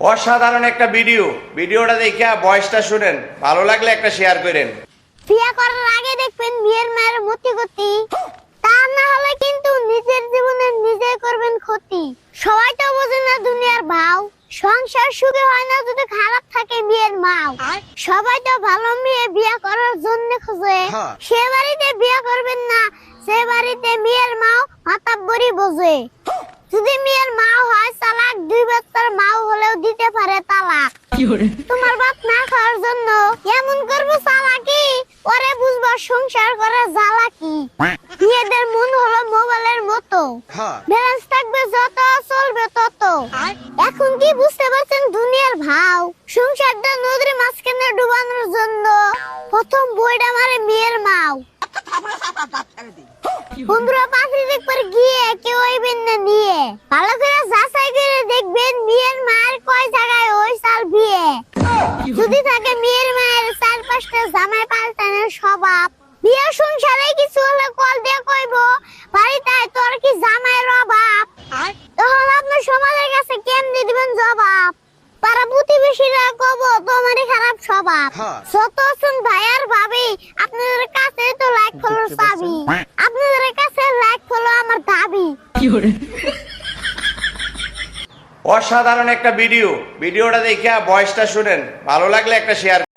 অসাধারণ একটা ভিডিও। ভিডিওটা দেখে ভয়েসটা শুনেন। ভালো লাগলে একটা শেয়ার করেন। বিয়ে করার আগে দেখবেন বিয়ের মায়ের মতি গতি। তা না হলে কিন্তু নিজের জীবনে নিজে করবেন ক্ষতি। সবাই তো বোঝে না দুনিয়ার ভাও। সংসার সুখে হয় না যদি খারাপ থাকে বিয়ের মাও। সবাই তো ভালো মেয়ে বিয়ে করার জন্য খোঁজে। হ্যাঁ। সে বাড়িতে বিয়ে করবেন না সে বাড়িতে মেয়ের মাও মাতাব্বরি বোঝে। যদি মেয়ের মা হয় তালাক দুই বাচ্চার মাও তোমার বাপ না খাওয়ার জন্য এমন করব চালাকি? পরে বুঝবা সংসার করা জ্বালা কি মেয়েদের মন হলো মোবাইলের মতো। ব্যালেন্স থাকবে যত চলবে তত। এখন কি বুঝতে পারছেন দুনিয়ার ভাও? সংসারটা নদীর মাঝখানে ডুবানোর জন্য প্রথম বইটা মারে মেয়ের মাও। বন্ধুরা পাখি দেখবার গিয়ে কেউ হইবেন না নিয়ে ভালো করে যাচাই করে দেখবেন মেয়ের মায়ের কয় জায়গায় ওই সাল বিয়ে যদি থাকে মেয়ের মায়ের চার পাঁচটা জামাই পাল্টানোর স্বভাব বিয়ে সংসারে কিছু হলে কল দিয়ে কইব বাড়িতে তোর কি জামাইয়ের অভাব? তখন আপনার সমাজের কাছে কেমনি দিবেন জবাব? পাড়া প্রতিবেশীরা কব তোমারই খারাপ স্বভাব। হ্যাঁ। যত আছেন ভাই আর ভাবি আপনাদের কাছে তো লাইক ফলো চাবি। আপনাদের কাছে লাইক ফলো আমার দাবি। অসাধারণ একটা ভিডিও। ভিডিওটা দেখে বয়সটা শুনেন। ভালো লাগলে একটা শেয়ার